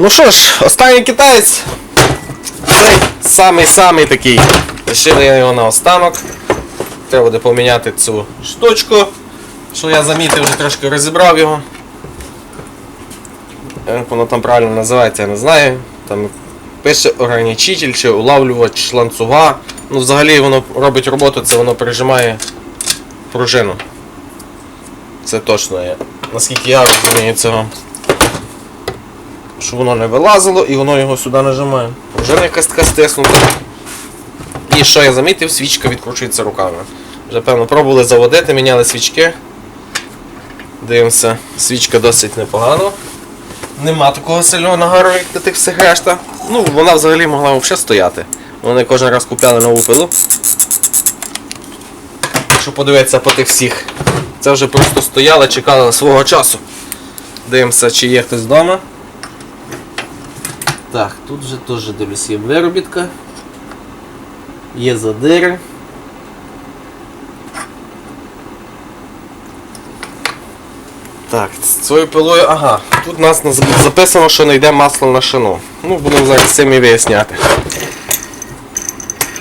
Ну що ж, останній китаєць. Цей самий-самий такий. Лишили я його на останок. Треба буде поміняти цю штучку. Що я замітив, вже трошки розібрав його. Як воно там правильно називається, я не знаю. Там пише ограничитель чи улавлювач ланцюга. Ну, взагалі воно робить роботу, це воно прижимає пружину. Це точно є. Наскільки я розумію цього. Щоб воно не вилазило і воно його сюди нажимає. Пружина якась така стиснута. І що я замітив, свічка відкручується руками. Вже певно пробували заводити, міняли свічки. Дивимося, свічка досить непогано. Нема такого сильного нагару, як на тих всіх решта. Ну, вона взагалі могла взагалі стояти. Вони кожен раз купляли нову пилу. Щоб подивитися по тих всіх. Це вже просто стояла, чекала свого часу. Дивимося, чи є хтось вдома. Так, тут вже теж дивлюсь, є виробітка. Є задири. Так, з цією пилою, ага, тут нас записано, що не йде масло на шину. Ну, будемо зараз цим і виясняти.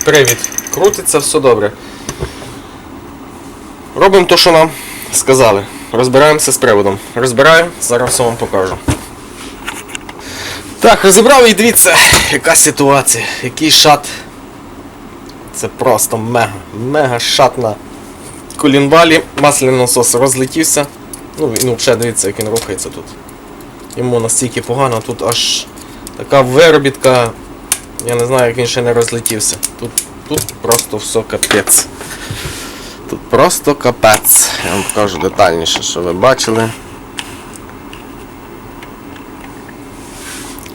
Привід. Крутиться, все добре. Робимо те, що нам сказали. Розбираємося з приводом. Розбираю, зараз все вам покажу. Так, розібрав і дивіться, яка ситуація, який шат. Це просто мега, мега шат на колінвалі. Масляний насос розлетівся. Ну, він взагалі дивіться, як він рухається тут. Йому настільки погано, тут аж така виробітка. Я не знаю, як він ще не розлетівся. Тут, тут просто все капець. Тут просто капець. Я вам покажу детальніше, що ви бачили.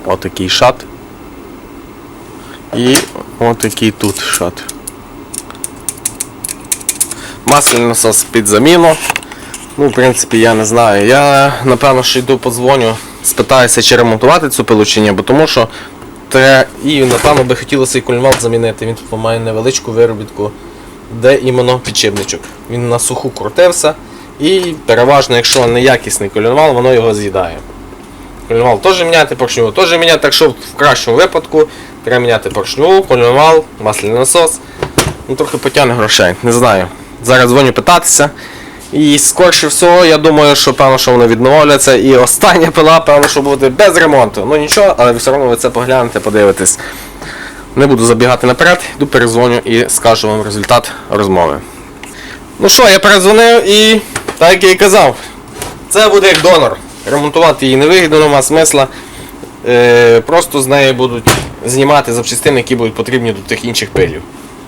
Отакий шат. І отакий тут шат. Масляний насос під заміну. Ну, в принципі, я не знаю. Я напевно що йду подзвоню, спитаюся, чи ремонтувати цю ні, бо тому що те, і напевно би хотілося і кульмал замінити. Він тут має невеличку виробітку, де іменно підшипничок. Він на суху крутився. І переважно, якщо неякісний колінвал, воно його з'їдає. Колінвал теж міняти, поршню теж міняти, так що в кращому випадку треба міняти поршню, колінвал, масляний насос. Ну, трохи потягне грошей, не знаю. Зараз дзвоню питатися. І скорше всього, я думаю, що певно, що воно відновляться. І остання пила, певно, що буде без ремонту. Ну нічого, але все одно ви це поглянете, подивитесь. Не буду забігати наперед, йду перезвоню і скажу вам результат розмови. Ну що, я перезвонив і так як я і казав, це буде як донор. Ремонтувати її не вигідно, нема смисла. Е, просто з неї будуть знімати запчастини, які будуть потрібні до тих інших пилів.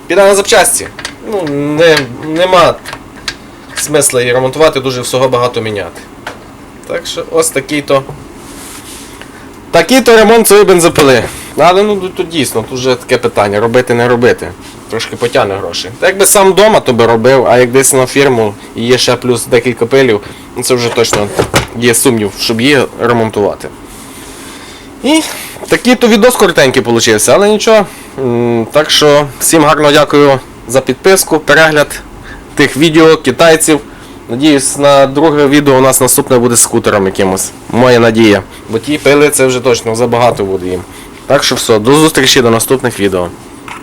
Піде на запчасті. Ну, не, нема смисла її ремонтувати, дуже всього багато міняти. Так що ось такий то. Такий то ремонт цієї бензопили. Але ну тут дійсно, тут вже таке питання, робити не робити. Трошки потягне гроші. Та якби сам вдома то би робив, а як десь на фірму і є ще плюс декілька пилів, ну це вже точно є сумнів, щоб її ремонтувати. І такий то відос коротенький получився, але нічого. Так що всім гарно дякую за підписку, перегляд тих відео китайців. Надіюсь, на друге відео у нас наступне буде скутером якимось. Моя надія. Бо ті пили це вже точно забагато буде їм. Так що все, до зустрічі до наступних відео.